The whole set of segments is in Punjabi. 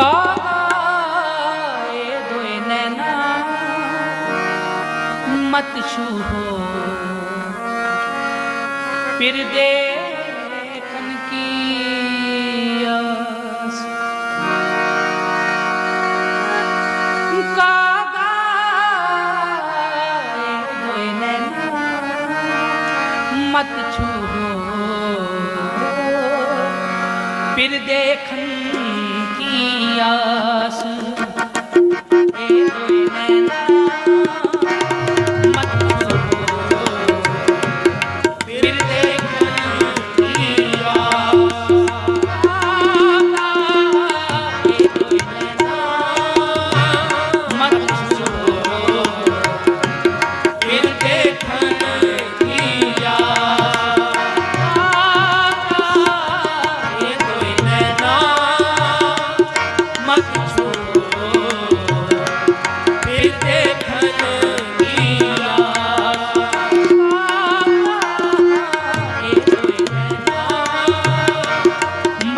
ਬਾਗਾਏ ਦੋਏ ਨੈਣਾ। ਮਤ ਛੂਹੋ। ਫਿਰ ਦੇਖਨ ਕੀ ਆਸ। ਕਾਗਾਏ ਦੋਏ ਨੈਣਾ। ਮਤ ਛੂਹੋ। ਫਿਰ ਦੇਖਨ ya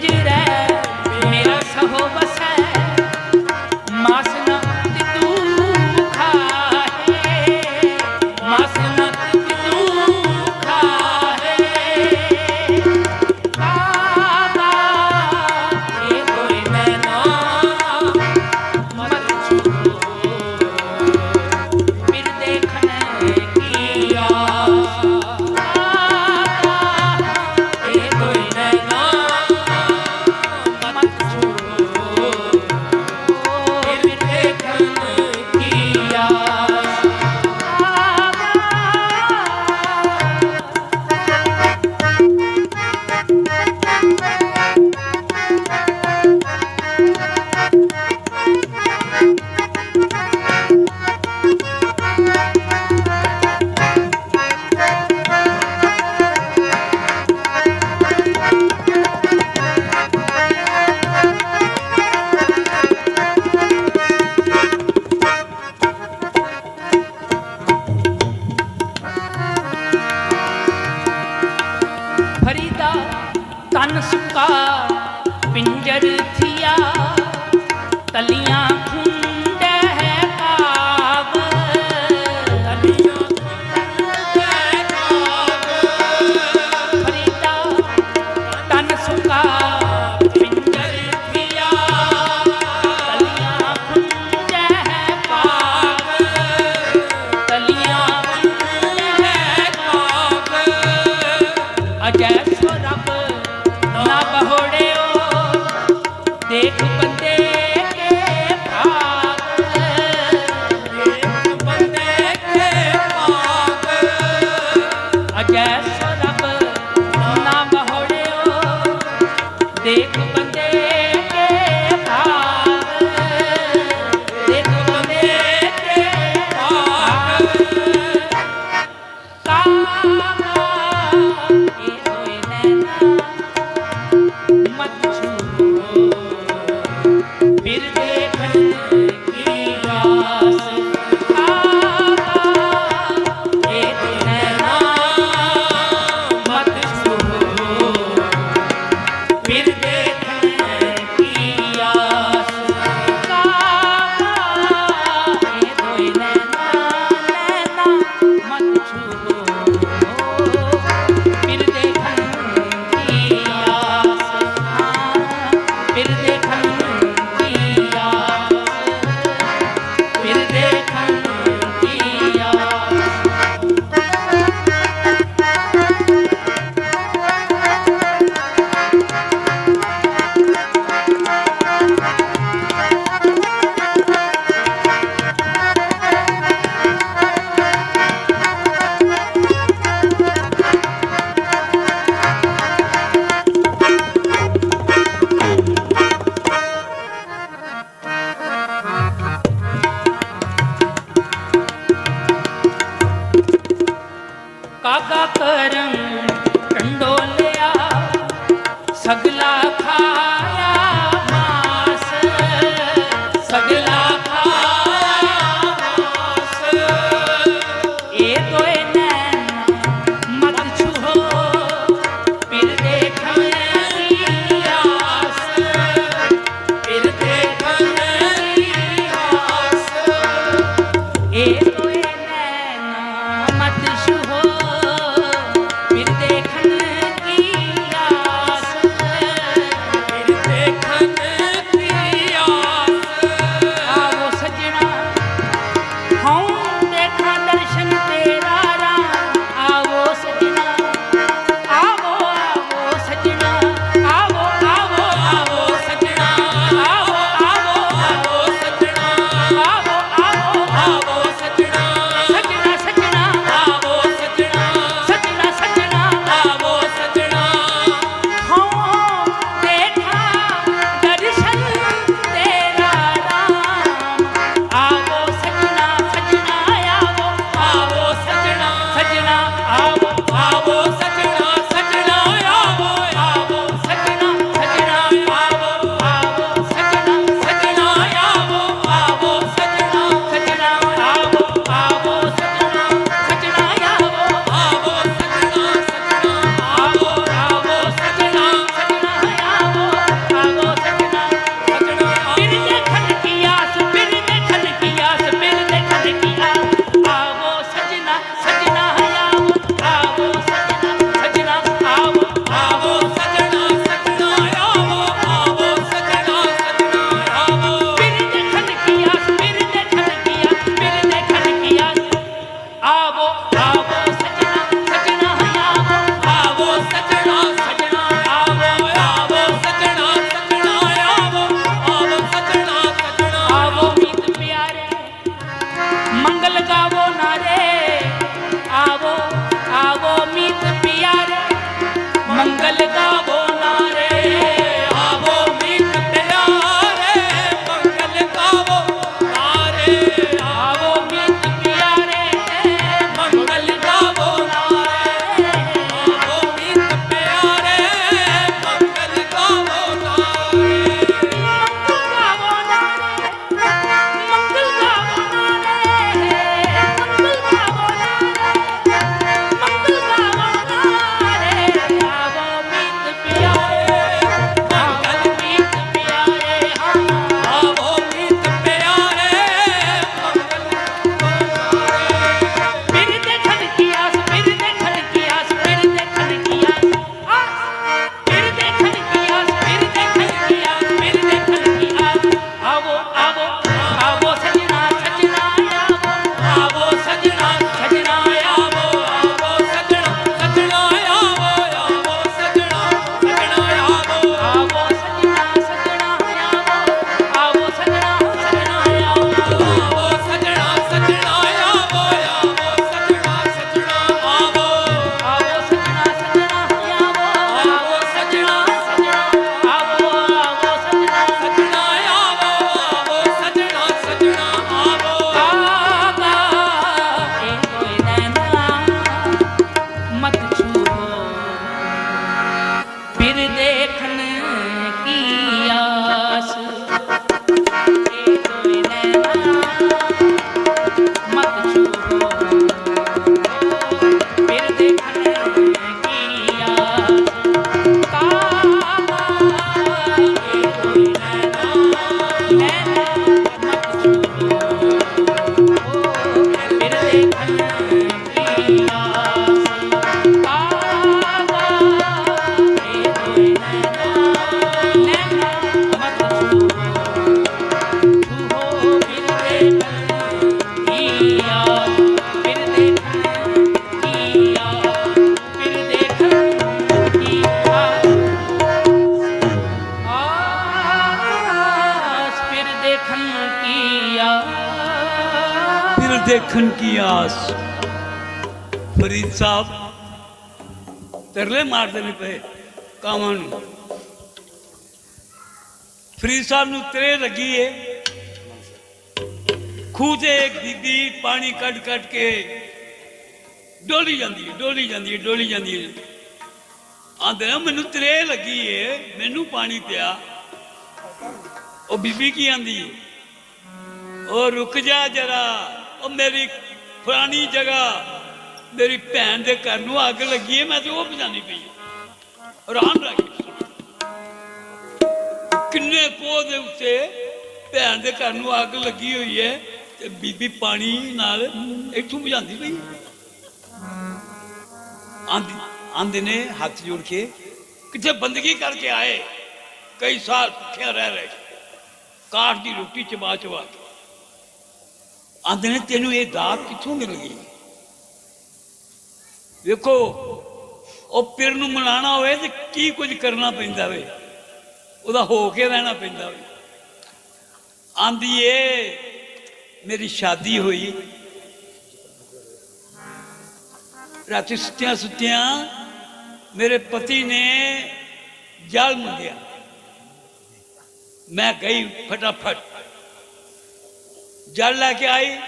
ਗੁਜਰੈ ਮੇਰਾ ਸਹੋ ਵਸੈ। ਮਾਸ ਫਰੀਦਾ ਤਨ ਸੁਕਾ ਪਿੰਜਰ ਥੀਆ ਤਲੀਆਂ Deco ਦੇਖਣ ਕੀ ਆਸ ਫਰੀਦ ਸਾਹਿਬ ਤਰਲੇ ਮਾਰਦੇ ਨੇ ਪਏ ਕਾਵਾਂ ਨੂੰ ਫਰੀਦ ਸਾਹਿਬ ਨੂੰ ਤਰੇ ਲੱਗੀ ਏ ਖੂਹ ਤੇ ਇੱਕ ਬੀਬੀ ਪਾਣੀ ਕੱਢ ਕੱਢ ਕੇ ਡੋਲੀ ਜਾਂਦੀ ਹੈ ਡੋਲੀ ਜਾਂਦੀ ਹੈ ਡੋਲੀ ਜਾਂਦੀ ਹੈ ਆਂਦੇ ਮੈਨੂੰ ਤਰੇ ਲੱਗੀ ਏ ਮੈਨੂੰ ਪਾਣੀ ਪਿਆ ਉਹ ਬੀਬੀ ਕੀ ਆਂਦੀ ਏ ਉਹ ਰੁਕ ਜਾ ਜਰਾ ਉਹ ਮੇਰੀ ਫਲਾਣੀ ਜਗ੍ਹਾ, ਮੇਰੀ ਭੈਣ ਦੇ ਘਰ ਨੂੰ ਅੱਗ ਲੱਗੀ ਹੈ, ਮੈਂ ਤੇ ਉਹ ਬੁਝਾਣੀ ਪਈ ਹਾਂ। ਹੈਰਾਨ ਰਹਿ ਗਈ। ਕਿੰਨੇ ਪੋਹ ਦੇ ਉੱਤੇ ਭੈਣ ਦੇ ਘਰ ਨੂੰ ਅੱਗ ਲੱਗੀ ਹੋਈ ਹੈ ਤੇ ਬੀਬੀ ਪਾਣੀ ਨਾਲ ਇੱਥੋਂ ਬੁਝਾਉਂਦੀ ਪਈ ਆਂਦੀ ਆਂਦੇ ਨੇ ਹੱਥ ਜੋੜ ਕੇ, ਕਿੱਥੇ ਬੰਦਗੀ ਕਰਕੇ ਆਏ? ਕਈ ਸਾਲ ਭੁੱਖਿਆ ਰਹਿ ਰਹੇ ਕਾਠ ਦੀ ਰੋਟੀ ਚਬਾ ਚਬਾ ਕੇ। ਆਂਦੇ ਨੇ, ਤੈਨੂੰ ਇਹ ਦਾਤ ਕਿੱਥੋਂ ਮਿਲ ਗਈ ਵੇਖੋ, ਉਹ ਪੀਰ ਨੂੰ ਮਨਾਣਾ ਹੋਵੇ ਤੇ ਕੀ ਕੁਝ ਕਰਨਾ ਪੈਂਦਾ ਵੇ। ਉਹਦਾ ਹੋ ਕੇ ਰਹਿਣਾ ਪੈਂਦਾ ਵੇ। ਆਂਦੀ ਏ, ਮੇਰੀ ਸ਼ਾਦੀ ਹੋਈ। ਰਾਤੀ ਸੁੱਤਿਆਂ ਸੁੱਤਿਆਂ ਮੇਰੇ ਪਤੀ ਨੇ ਜਲ ਮੰਗਿਆ। ਮੈਂ ਗਈ ਫਟਾਫਟ। ਜਲ ਲੈ ਕੇ ਆਈ।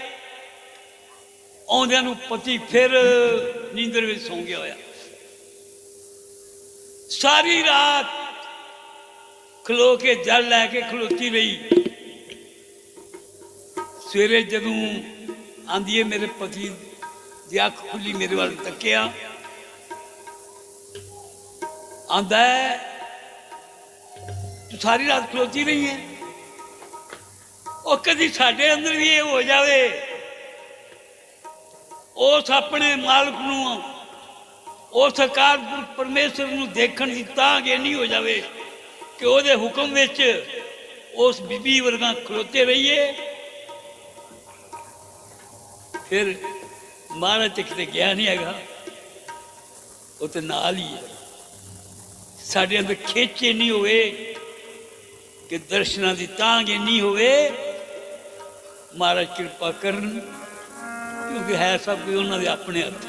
ਆਉਂਦਿਆਂ ਨੂੰ ਪਤੀ ਫਿਰ ਨੀਂਦਰ ਵਿੱਚ ਸੌਂ ਗਿਆ ਹੋਇਆ। ਸਾਰੀ ਰਾਤ ਖਲੋ ਕੇ ਜਲ ਲੈ ਕੇ ਖਲੋਤੀ ਰਹੀ। ਸਵੇਰੇ ਜਦੋਂ ਆਂਦੀ ਹੈ ਮੇਰੇ ਪਤੀ ਦੀ ਅੱਖ ਖੁੱਲੀ, ਮੇਰੇ ਵੱਲ ਤੱਕਿਆ। ਆਂਦਾ ਤੂੰ ਸਾਰੀ ਰਾਤ ਖਲੋਤੀ ਰਹੀ ਹੈ ਉਹ ਕਦੀ ਸਾਡੇ ਅੰਦਰ ਵੀ ਇਹ ਹੋ ਜਾਵੇ। ਉਸ ਆਪਣੇ ਮਾਲਕ ਨੂੰ ਉਸ ਸਰਕਾਰ ਪਰਮੇਸ਼ਰ ਨੂੰ ਦੇਖਣ ਦੀ ਤਾਂ ਇਹ ਨਹੀਂ ਹੋ ਜਾਵੇ ਕਿ ਉਹਦੇ ਹੁਕਮ ਵਿੱਚ ਉਸ ਬੀਬੀ ਵਰਗਾ ਖਲੋਤੇ ਰਹੀਏ। ਫਿਰ ਮਹਾਰਾਜ ਤੇ ਕਿਤੇ ਗਿਆ ਨਹੀਂ ਹੈਗਾ। ਉਹ ਤੇ ਨਾਲ ਹੀ ਹੈ। ਸਾਡੇ ਅੰਦਰ ਖੇਚੇ ਨਹੀਂ ਹੋਵੇ, ਕਿ ਦਰਸ਼ਨਾਂ ਦੀ ਤਾਂਗ ਨਹੀਂ ਹੋਵੇ। ਮਹਾਰਾਜ ਕਿਰਪਾ ਕਰਨ ਕਿਉਂਕਿ ਹੈ ਸਭ ਕੁਝ ਉਹਨਾਂ ਦੇ ਆਪਣੇ ਹੱਥ।